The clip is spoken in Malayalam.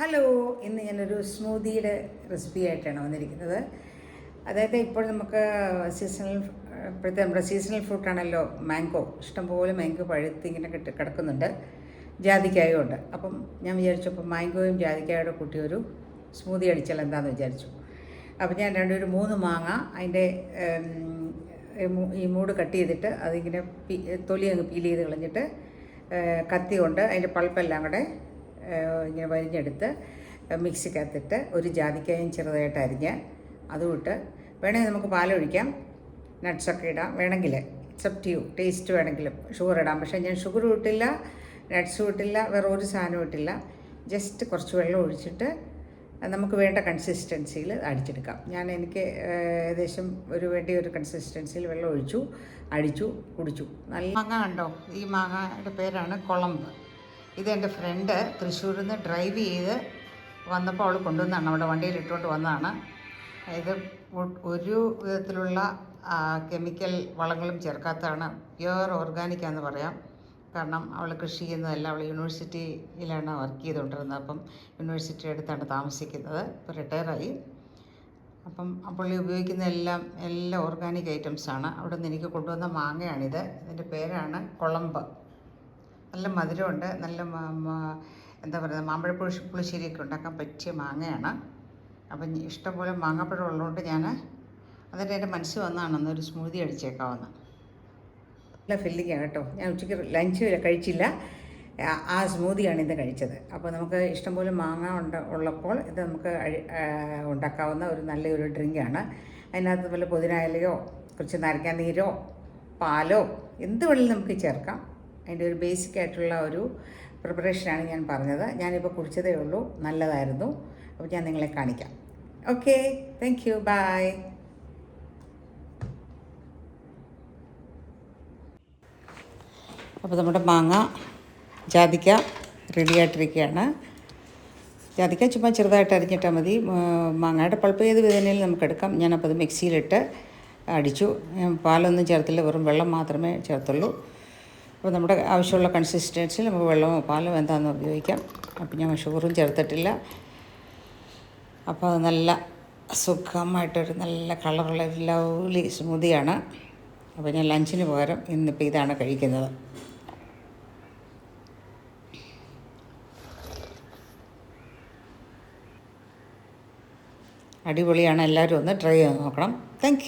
ഹലോ ഇന്ന് ഞാനൊരു സ്മൂതിയുടെ റെസിപ്പി ആയിട്ടാണ് വന്നിരിക്കുന്നത്. അതായത് ഇപ്പോൾ നമുക്ക് സീസണൽ ഇപ്പോഴത്തെ നമ്മുടെ സീസണൽ ഫ്രൂട്ടാണല്ലോ മാംഗോ ഇഷ്ടംപോലെ മാംഗോ പഴുത്ത് ഇങ്ങനെ കിട്ടി കിടക്കുന്നുണ്ട്. ജാതിക്കായും ഉണ്ട് അപ്പം ഞാൻ വിചാരിച്ചപ്പോൾ മാംഗോയും ജാതിക്കായോടെ കൂട്ടി ഒരു സ്മൂതി അടിച്ചാൽ എന്താണെന്ന് വിചാരിച്ചു. അപ്പം ഞാൻ രണ്ടൊരു മൂന്ന് മാങ്ങ അതിന്റെ ഈ മൂട് കട്ട് ചെയ്തിട്ട് അതിങ്ങനെ തൊലി അങ്ങ് പീൽ ചെയ്ത് കളഞ്ഞിട്ട് കത്തി കൊണ്ട് അതിന്റെ പൾപ്പെല്ലാം കൂടെ ഇങ്ങനെ വരിഞ്ഞെടുത്ത് മിക്സിക്കകത്തിട്ട് ഒരു ജാതിക്കായും ചെറുതായിട്ട് അരിഞ്ഞ് അതും ഇട്ട് വേണമെങ്കിൽ നമുക്ക് പാലൊഴിക്കാം. നട്ട്സൊക്കെ ഇടാം. വേണമെങ്കിൽ ഇറ്റ്സ് യു ടേസ്റ്റ് വേണമെങ്കിലും ഷുഗർ ഇടാം. പക്ഷേ ഞാൻ ഷുഗർ ഇട്ടില്ല നട്ട്സും ഇട്ടില്ല വേറെ ഒരു സാധനവും ഇട്ടില്ല. ജസ്റ്റ് കുറച്ച് വെള്ളം ഒഴിച്ചിട്ട് നമുക്ക് വേണ്ട കൺസിസ്റ്റൻസിയിൽ അടിച്ചെടുക്കാം. ഞാൻ എനിക്ക് ഏകദേശം ഒരു വേണ്ടി ഒരു കൺസിസ്റ്റൻസിയിൽ വെള്ളം ഒഴിച്ചു അടിച്ചു കുടിച്ചു. നല്ല മാങ്ങ കണ്ടോ? ഈ മാങ്ങയുടെ പേരാണ് കുളമ്പ്. ഇത് എന്റെ ഫ്രണ്ട് തൃശ്ശൂരിൽ നിന്ന് ഡ്രൈവ് ചെയ്ത് വന്നപ്പോൾ അവൾ കൊണ്ടുവന്നാണ്. അവിടെ വണ്ടിയിൽ ഇട്ടുകൊണ്ട് വന്നതാണ്. ഇത് ഒരു വിധത്തിലുള്ള കെമിക്കൽ വളങ്ങളും ചേർക്കാത്തതാണ്. പ്യുവർ ഓർഗാനിക് എന്ന് പറയാം. കാരണം അവൾ കൃഷി ചെയ്യുന്നതല്ല. അവൾ യൂണിവേഴ്സിറ്റിയിലാണ് വർക്ക് ചെയ്തുകൊണ്ടിരുന്നത്. അപ്പം യൂണിവേഴ്സിറ്റി അടുത്താണ് താമസിക്കുന്നത്. ഇപ്പോൾ റിട്ടയറായി അപ്പം പുള്ളി ഉപയോഗിക്കുന്ന എല്ലാം എല്ലാ ഓർഗാനിക് ഐറ്റംസാണ് അവിടെ നിന്ന് എനിക്ക് കൊണ്ടുവന്ന മാങ്ങയാണിത്. ഇതിന്റെ പേരാണ് കുളമ്പ്. നല്ല മധുരമുണ്ട്. നല്ല എന്താ പറയുക മാമ്പഴ പുളിശ്ശി പുളിശ്ശേരിയൊക്കെ ഉണ്ടാക്കാൻ പറ്റിയ മാങ്ങയാണ്. അപ്പം ഇഷ്ടംപോലെ മാങ്ങാപ്പഴം ഉള്ളതുകൊണ്ട് ഞാൻ അതിന്റെ എന്റെ മനസ്സ് വന്നതാണ് അന്നൊരു സ്മൂതി അടിച്ചേക്കാവുന്ന. നല്ല ഫില്ലിങ് കേട്ടോ. ഞാൻ ഉച്ചയ്ക്ക് ലഞ്ച് വരെ കഴിച്ചില്ല. ആ- സ്മൂതിയാണ് ഇത് കഴിച്ചത്. അപ്പോൾ നമുക്ക് ഇഷ്ടംപോലെ മാങ്ങ ഉണ്ട ഉള്ളപ്പോൾ ഇത് നമുക്ക് ഉണ്ടാക്കാവുന്ന ഒരു നല്ലൊരു ഡ്രിങ്കാണ് അതിനകത്ത് വല്ല പുതിനായലയോ കുറച്ച് നാരങ്ങാ നീരോ പാലോ എന്ത് വേണമെങ്കിലും നമുക്ക് ചേർക്കാം. അതിന്റെ ഒരു ബേസിക് ആയിട്ടുള്ള ഒരു പ്രിപ്പറേഷനാണ് ഞാൻ പറഞ്ഞത്. ഞാനിപ്പോൾ കുടിച്ചതേ ഉള്ളൂ. നല്ലതായിരുന്നു. അപ്പോൾ ഞാൻ നിങ്ങളെ കാണിക്കാം. ഓക്കെ താങ്ക് യു ബായ് അപ്പോൾ നമ്മുടെ മാങ്ങ ജാതിക്ക റെഡിയായിട്ടിരിക്കുകയാണ് ജാതിക്ക ചുമ്മാ ചെറുതായിട്ട് അരിഞ്ഞിട്ടാൽ മതി. മാങ്ങയുടെ പൾപ്പ് ഏത് വേദനയിൽ നമുക്ക് എടുക്കാം. ഞാനപ്പോൾ അത് മിക്സിയിലിട്ട് അടിച്ചു. പാലൊന്നും ചേർത്തില്ല. വെറും വെള്ളം മാത്രമേ ചേർത്തുള്ളൂ. അപ്പോൾ നമ്മുടെ ആവശ്യമുള്ള കൺസിസ്റ്റൻസിൽ നമുക്ക് വെള്ളമോ പാലോ എന്താണെന്ന് ഉപയോഗിക്കാം. അപ്പോൾ ഞാൻ ഷുഗറും ചേർത്തിട്ടില്ല. അപ്പോൾ അത് നല്ല സുഖമായിട്ടൊരു നല്ല കളറുള്ള ലവ്ലി സ്മൂതിയാണ് അപ്പോൾ ഞാൻ ലഞ്ചിന് പകരം ഇന്നിപ്പോൾ ഇതാണ് കഴിക്കുന്നത്. അടിപൊളിയാണ്. എല്ലാവരും ഒന്ന് ട്രൈ ചെയ്ത് നോക്കണം. താങ്ക്